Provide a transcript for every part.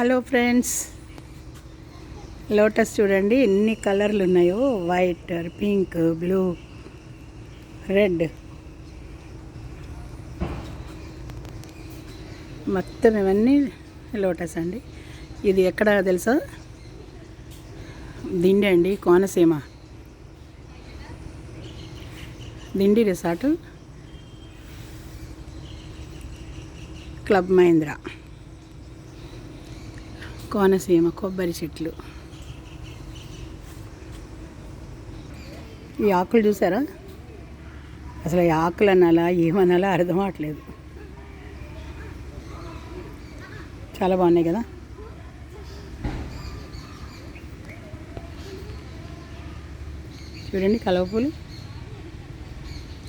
Hello friends. Lotus చూడండి ఎన్ని కలర్లు ఉన్నాయో. White pink blue red. మొత్తం ఇవన్నీ లోటస్ అండి. ఇది ఎక్కడ తెలుసా? దిండి అండి కోనసీమ. దిండి రిసార్ట్. క్లబ్ మహేంద్ర. కోనసీమ కొబ్బరి చెట్లు. ఈ ఆకులు చూసారా? అసలు ఈ ఆకులు అనాలా ఏమనాలా అర్థం అవట్లేదు. చాలా బాగున్నాయి కదా? చూడండి కలవపూలు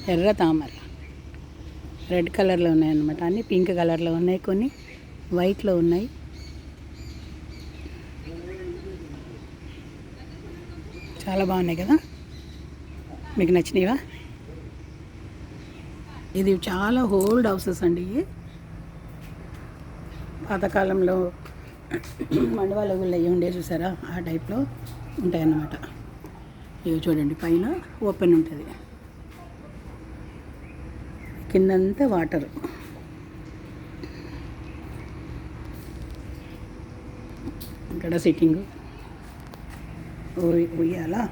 ఎర్ర తామర. రెడ్ కలర్లో ఉన్నాయి అన్నమాట అన్నీ పింక్ కలర్లో ఉన్నాయి కొన్ని. వైట్లో ఉన్నాయి. చాలా బాగున్నాయి కదా? మీకు నచ్చినాయివా ఇది చాలా ఓల్డ్ హౌసెస్ అండి ఇవి. పాతకాలంలో మండవాళ్ళ గుళ్ళు అయ్యి ఉండే చూసారా? ఆ టైప్లో ఉంటాయన్నమాట. ఇవి చూడండి పైన ఓపెన్ ఉంటుంది. కిందంతా వాటర్ ఇక్కడ సిట్టింగ్ ఉయ్యాల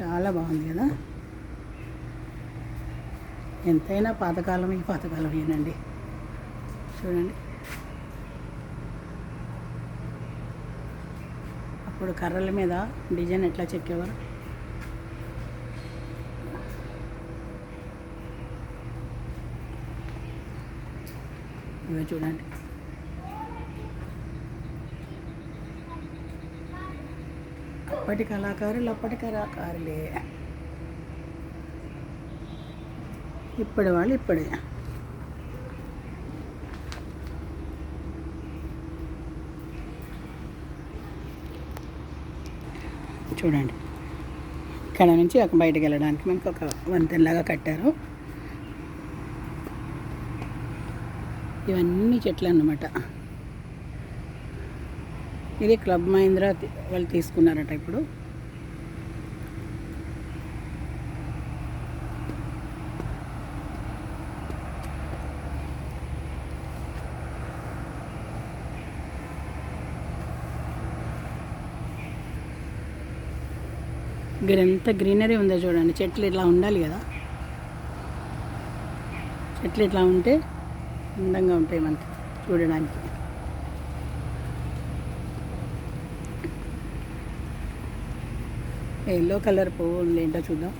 చాలా బాగుంది కదా? ఎంతైనా పాతకాలం ఈ పాతకాలం ఏనండి. చూడండి. అప్పుడు కర్రల మీద డిజైన్ ఎట్లా చెక్కేవారు? ఇవే చూడండి. అప్పటి కళాకారులు అప్పటి కళాకారులే. ఇప్పటి వాళ్ళు ఇప్పుడే. చూడండి. ఇక్కడ నుంచి ఒక బయటకు వెళ్ళడానికి మనకు ఒక వంతెనలాగా కట్టారు. ఇవన్నీ చెట్లు అన్నమాట. ఇది క్లబ్ మహేంద్ర వాళ్ళు తీసుకున్నారట ఇప్పుడు. ఇక్కడ ఎంత గ్రీనరీ ఉందో చూడండి. చెట్లు ఇట్లా ఉండాలి కదా. చెట్లు ఇట్లా ఉంటే అందంగా ఉంటాయి మనకి చూడడానికి. ఎల్లో కలర్ పువ్వు ఉంది ఏంటో చూద్దాం.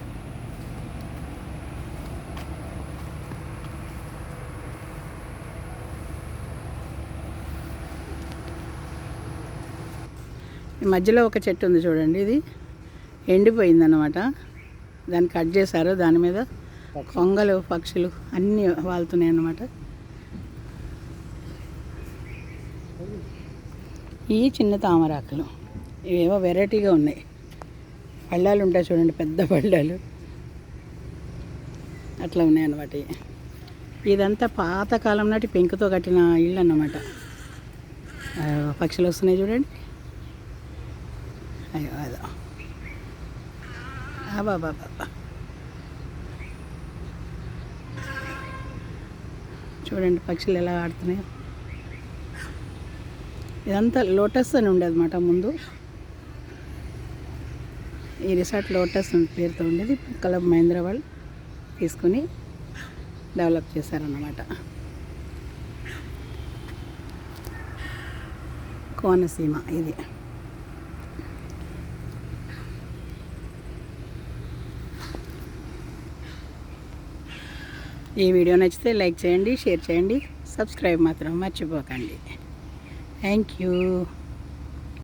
ఈ మధ్యలో ఒక చెట్టు ఉంది చూడండి ఇది. ఎండిపోయిందన్నమాట. దాన్ని కట్ చేశారు. దాని మీద కొంగలు పక్షులు అన్నీ వాళ్తున్నాయి అన్నమాట ఈ చిన్న తామరాకులు. ఇవేవో వెరైటీగా ఉన్నాయి. పళ్ళాలు ఉంటాయి చూడండి పెద్ద పళ్ళాలు. అట్లా ఉన్నాయన్నమాట ఇదంతా పాతకాలం నాటి పెంకుతో కట్టిన ఇల్లు అన్నమాట పక్షులు వస్తున్నాయి చూడండి. అయ్యో అదో. బాబా బాబా చూడండి పక్షులు ఎలా ఆడుతున్నాయో. ఇదంతా లోటస్ అని ఉండేది అనమాట ముందు. ఈ రిసార్ట్ లోటస్ పేరుతో ఉండేది. క్లబ్ మహేంద్ర వాళ్ళు తీసుకుని డెవలప్ చేశారన్నమాట. కోనసీమ ఇది. ఈ వీడియో నచ్చితే లైక్ చేయండి షేర్ చేయండి సబ్స్క్రైబ్ మాత్రం మర్చిపోకండి. Thank you.